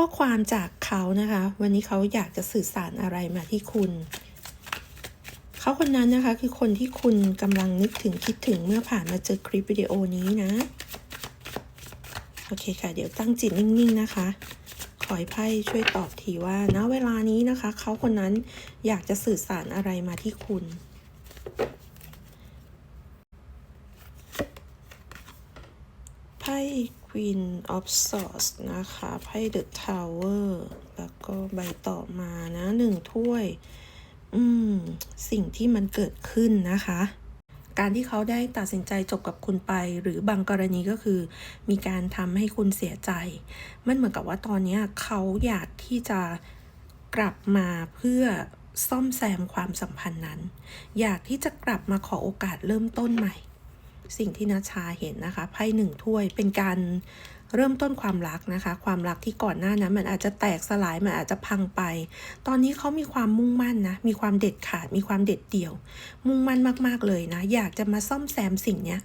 ข้อความจากเขานะคะ วันนี้เขาอยากจะสื่อสารอะไรมาที่คุณ เขาคนนั้นนะคะคือคนที่คุณกำลังนึกถึงคิดถึงเมื่อผ่านมาเจอคลิปวิดีโอนี้นะ โอเคค่ะ เดี๋ยวตั้งจิตนิ่งๆนะคะ ขอให้ไพ่ช่วยตอบทีว่าณเวลานี้นะคะ เขาคนนั้นอยากจะสื่อสารอะไรมาที่คุณ ไพ่ Queen of Swords นะคะ ไพ่ The Tower แล้วก็ใบต่อมานะหนึ่งถ้วย อืม สิ่งที่มันเกิดขึ้นนะคะ การที่เขาได้ตัดสินใจจบกับคุณไป หรือบางกรณีก็คือ มีการทำให้คุณเสียใจ มันเหมือนกับว่าตอนนี้เขาอยากที่จะกลับมาเพื่อซ่อมแซมความสัมพันธ์นั้น อยากที่จะกลับมาขอโอกาสเริ่มต้นใหม่ สิ่งที่นัชชาเห็นนะคะไพ่หนึ่งถ้วยเป็นการเริ่มต้นความรักนะคะ ความรักที่ก่อนหน้านั้น มันอาจจะแตกสลายมันอาจจะพังไป ตอนนี้เขามีความมุ่งมั่นนะมีความเด็ดขาดมีความเด็ดเดี่ยว มุ่งมั่นมากๆเลยนะ อยากจะมาซ่อมแซมสิ่งเนี้ย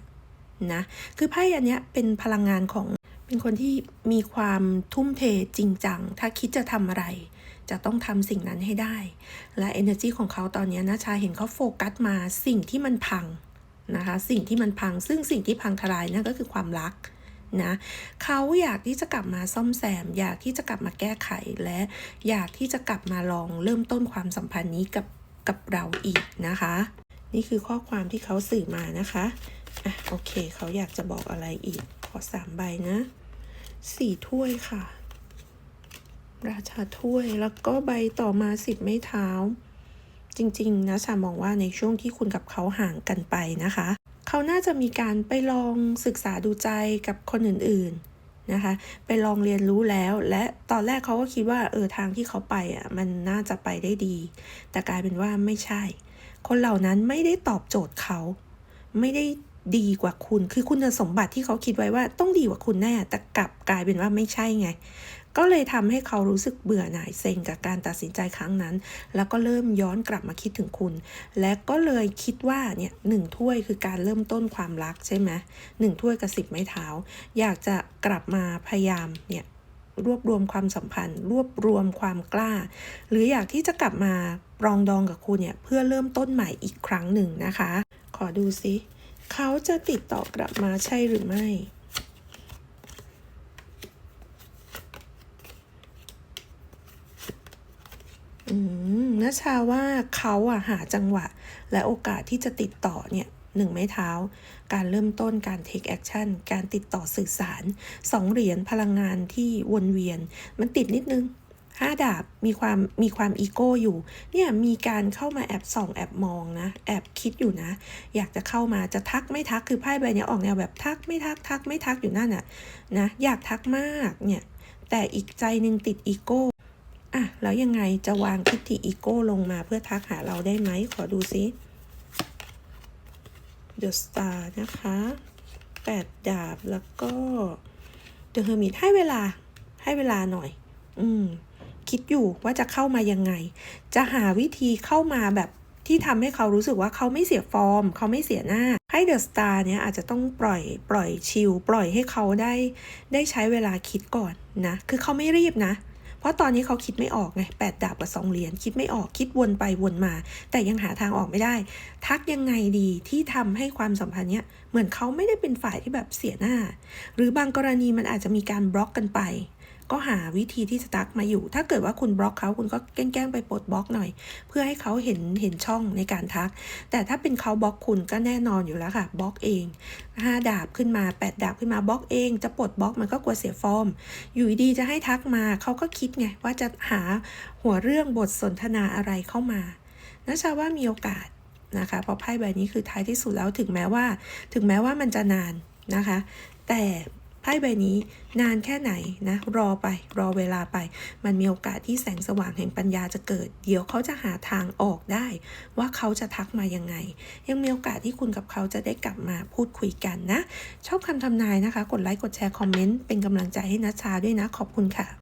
นะคือไพ่อันเนี้ยเป็นพลังงานของเป็นคนที่มีความทุ่มเทจริงจัง ถ้าคิดจะทำอะไร จะต้องทำสิ่งนั้นให้ได้ และ energy ของเขาตอนนี้นะชาเห็นเขาโฟกัสมาสิ่งที่มันพัง นะคะ สิ่งที่มันพังซึ่งสิ่งที่พังทลายนั่นก็คือความรักนะเขาอยากที่จะกลับมาซ่อมแซม อยากที่จะกลับมาแก้ไขและอยากที่จะกลับมาลองเริ่มต้นความสัมพันธ์นี้กับกับเราอีกนะคะ นี่คือข้อความที่เขาสื่อมานะคะอะโอเค เขาอยากจะบอกอะไรอีก ขอสามใบนะสี่ถ้วยค่ะ ราชาถ้วยแล้วก็ใบต่อมาสิบไม้เท้า จริงๆนะชามองว่าในช่วงที่คุณกับเขาห่างกันไปนะคะ เขาน่าจะมีการไปลองศึกษาดูใจกับคนอื่นๆนะคะ ไปลองเรียนรู้แล้ว และตอนแรกเขาก็คิดว่าเออทางที่เขาไปอะมันน่าจะไปได้ดี แต่กลายเป็นว่าไม่ใช่ คนเหล่านั้นไม่ได้ตอบโจทย์เขา ไม่ได้ ดีกว่าคุณ คือคุณสมบัติที่เขาคิดไว้ว่าต้องดีกว่าคุณแน่ แต่กลับกลายเป็นว่าไม่ใช่ไง ก็เลยทำให้เขารู้สึกเบื่อหน่ายเซ็งกับการตัดสินใจครั้งนั้น แล้วก็เริ่มย้อนกลับมาคิดถึงคุณ และก็เลยคิดว่าเนี่ยหนึ่งถ้วยคือการเริ่มต้นความรักใช่ไหมหนึ่งถ้วยกับสิบไม้เท้า อยากจะกลับมาพยายามเนี่ยรวบรวมความสัมพันธ์ รวบรวมความกล้า หรืออยากที่จะกลับมาปรองดองกับคุณเนี่ยเพื่อเริ่มต้นใหม่อีกครั้งหนึ่งนะคะ ขอดูซิ เขาจะติดต่อกลับมาใช่หรือไม่ อืมนชชาว่าเขาอะหาจังหวะ และโอกาสที่จะติดต่อเนี่ยหนึ่งไม้เท้า การเริ่มต้นการ take action การติดต่อสื่อสารสองเหรียญพลังงานที่วนเวียน มันติดนิดนึง ห้าดาบมีความมีความอีโก้อยู่ เนี่ยมีการเข้ามาแอบส่องแอบมองนะ แอบคิดอยู่นะ อยากจะเข้ามาจะทักไม่ทักคือไพ่ใบนี้ออกแนวแบบทักไม่ทักทักไม่ทักอยู่นั่นน่ะนะอยากทักมากเนี่ยแต่อีกใจหนึ่งติดอีโก้อะแล้วยังไงจะวางทิฏฐิอีโก้ลงมาเพื่อทักหาเราได้ไหมขอดูซิ The Star นะคะแปดดาบแล้วก็ The Hermit ให้เวลาให้เวลาหน่อย อืม คิดอยู่ว่าจะเข้ามายังไง จะหาวิธีเข้ามาแบบที่ทำให้เขารู้สึกว่าเขาไม่เสียฟอร์ม เขาไม่เสียหน้า ให้เดอะสตาร์เนี่ยอาจจะต้องปล่อยปล่อยชิลปล่อยให้เขาได้ได้ใช้เวลาคิดก่อนนะ คือเขาไม่รีบนะ เพราะตอนนี้เขาคิดไม่ออกไงแปดดาบกับสองเหรียญคิดไม่ออกคิดวนไปวนมา แต่ยังหาทางออกไม่ได้ ทักยังไงดีที่ทำให้ความสัมพันธ์เนี้ยเหมือนเขาไม่ได้เป็นฝ่ายที่แบบเสียหน้า หรือบางกรณีมันอาจจะมีการบล็อกกันไป ก็หาวิธีที่จะทักมาอยู่ ถ้าเกิดว่าคุณบล็อกเขาคุณก็แกล้งไปปลดบล็อกหน่อย เพื่อให้เขาเห็นเห็นช่องในการทัก แต่ถ้าเป็นเขาบล็อกคุณก็แน่นอนอยู่แล้วค่ะบล็อกเองห้าดาบขึ้นมาแปดดาบขึ้นมาบล็อกเอง จะปลดบล็อกมันก็กลัวเสียฟอร์ม อยู่ดีๆจะให้ทักมาเขาก็คิดไงว่าจะหาหัวเรื่องบทสนทนาอะไรเข้ามานะชาว่ามีโอกาสนะคะเพราะไพ่ใบนี้คือท้ายที่สุดแล้วถึงแม้ว่า ถึงแม้ว่ามันจะนานนะคะ แต่ ไพ่ใบนี้นานแค่ไหนนะรอไปรอเวลาไป มันมีโอกาสที่แสงสว่างแห่งปัญญาจะเกิด เดี๋ยวเขาจะหาทางออกได้ ว่าเขาจะทักมายังไง ยังมีโอกาสที่คุณกับเขาจะได้กลับมาพูดคุยกันนะ ชอบคำทำนายนะคะ กดไลค์กดแชร์คอมเมนต์เป็นกำลังใจให้นัชชาด้วยนะขอบคุณค่ะ